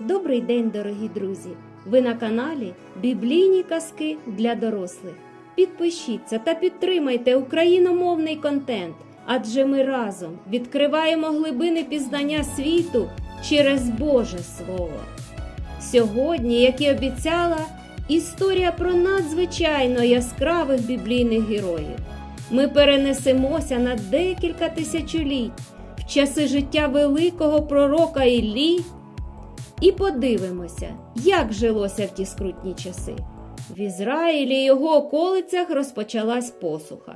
Добрий день, дорогі друзі! Ви на каналі Біблійні казки для дорослих. Підпишіться та підтримайте україномовний контент, адже ми разом відкриваємо глибини пізнання світу через Боже Слово. Сьогодні, як і обіцяла, історія про надзвичайно яскравих біблійних героїв. Ми перенесемося на декілька тисячоліть в часи життя великого пророка Іллі і подивимося, як жилося в ті скрутні часи. В Ізраїлі і його околицях розпочалась посуха.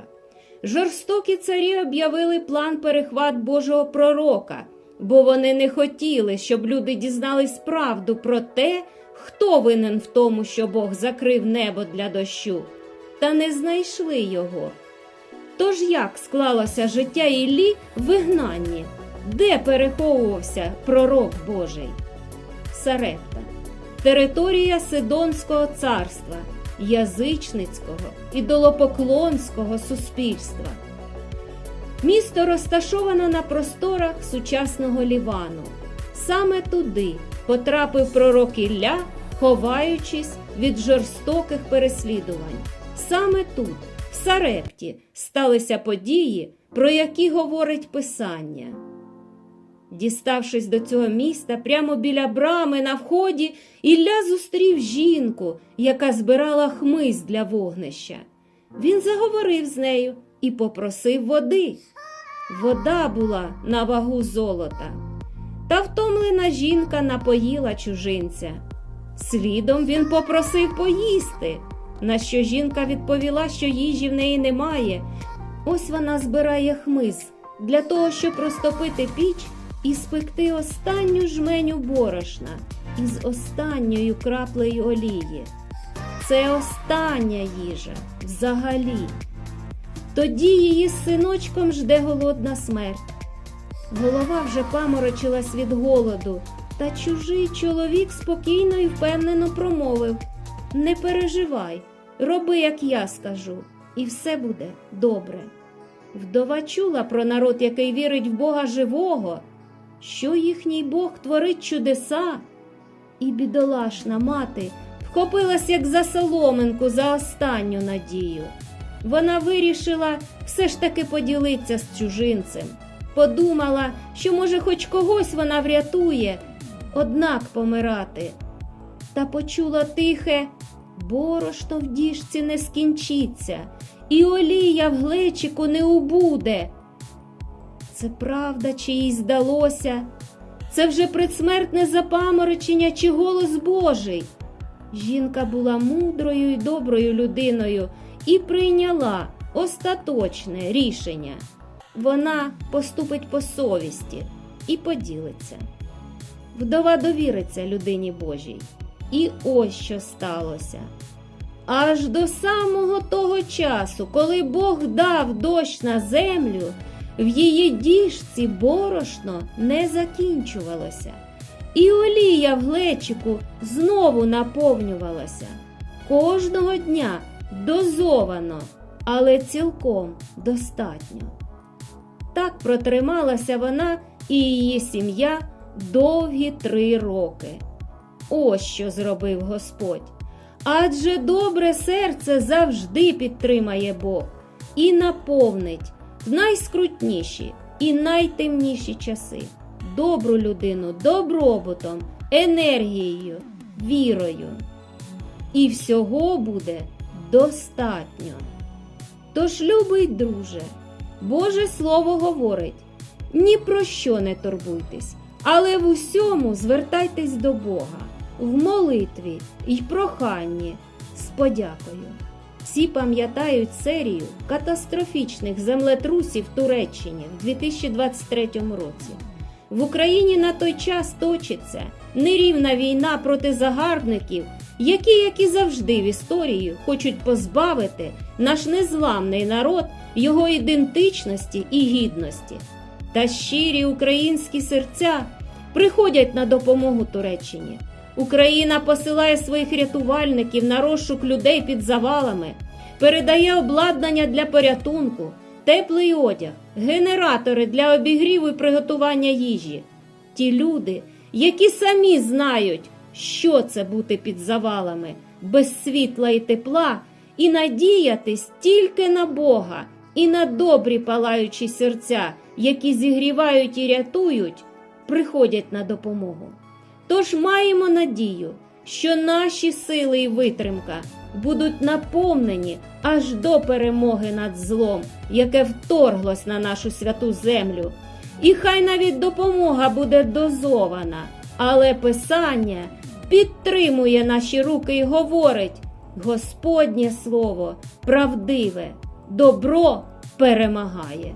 Жорстокі царі об'явили план перехват Божого пророка, бо вони не хотіли, щоб люди дізнались правду про те, хто винен в тому, що Бог закрив небо для дощу, та не знайшли його. Тож як склалося життя Іллі в вигнанні, де переховувався пророк Божий? Сарепта, територія Сидонського царства, язичницького ідолопоклонського суспільства. Місто розташовано на просторах сучасного Лівану. Саме туди потрапив пророк Ілля, ховаючись від жорстоких переслідувань. Саме тут, в Сарепті, сталися події, про які говорить Писання. Діставшись до цього міста, прямо біля брами на вході, Ілля зустрів жінку, яка збирала хмиз для вогнища. Він заговорив з нею і попросив води. Вода була на вагу золота. Та втомлена жінка напоїла чужинця. Слідом він попросив поїсти, на що жінка відповіла, що їжі в неї немає. Ось вона збирає хмиз для того, щоб розтопити піч і спекти останню жменю борошна із останньою краплею олії. Це остання їжа взагалі. Тоді її синочком жде голодна смерть. Голова вже паморочилась від голоду, та чужий чоловік спокійно і впевнено промовив Не переживай, роби, як я скажу, і все буде добре. Вдова чула про народ, який вірить в Бога живого, що їхній Бог творить чудеса, і бідолашна мати вхопилась, як за соломинку, за останню надію. Вона вирішила все ж таки поділитися з чужинцем. Подумала, що, може, хоч когось вона врятує, однак помирати. Та почула тихе, борошно в діжці не скінчиться, і олія в глечику не убуде. Це правда, чи їй здалося? Це вже предсмертне запаморочення чи голос Божий. Жінка була мудрою і доброю людиною і прийняла остаточне рішення. Вона поступить по совісті і поділиться. Вдова довіриться людині Божій. І ось що сталося. Аж до самого того часу, коли Бог дав дощ на землю, в її діжці борошно не закінчувалося, і олія в глечику знову наповнювалася. Кожного дня дозовано, але цілком достатньо. Так протрималася вона і її сім'я довгі три роки. Ось що зробив Господь. Адже добре серце завжди підтримає Бог і наповнить в найскрутніші і найтемніші часи добру людину добробутом, енергією, вірою. І всього буде достатньо. Тож, любий друже, Боже Слово говорить: ні про що не турбуйтесь, але в усьому звертайтесь до Бога в молитві й проханні з подякою. Всі пам'ятають серію катастрофічних землетрусів Туреччині в 2023 році. В Україні на той час точиться нерівна війна проти загарбників, які, як і завжди в історії, хочуть позбавити наш незламний народ його ідентичності і гідності. Та щирі українські серця приходять на допомогу Туреччині. Україна посилає своїх рятувальників на розшук людей під завалами, передає обладнання для порятунку, теплий одяг, генератори для обігріву і приготування їжі. Ті люди, які самі знають, що це бути під завалами, без світла і тепла, і надіятись тільки на Бога і на добрі палаючі серця, які зігрівають і рятують, приходять на допомогу. Тож маємо надію, що наші сили і витримка будуть наповнені аж до перемоги над злом, яке вторглось на нашу святу землю. І хай навіть допомога буде дозована, але Писання підтримує наші руки і говорить: Господнє Слово правдиве, добро перемагає.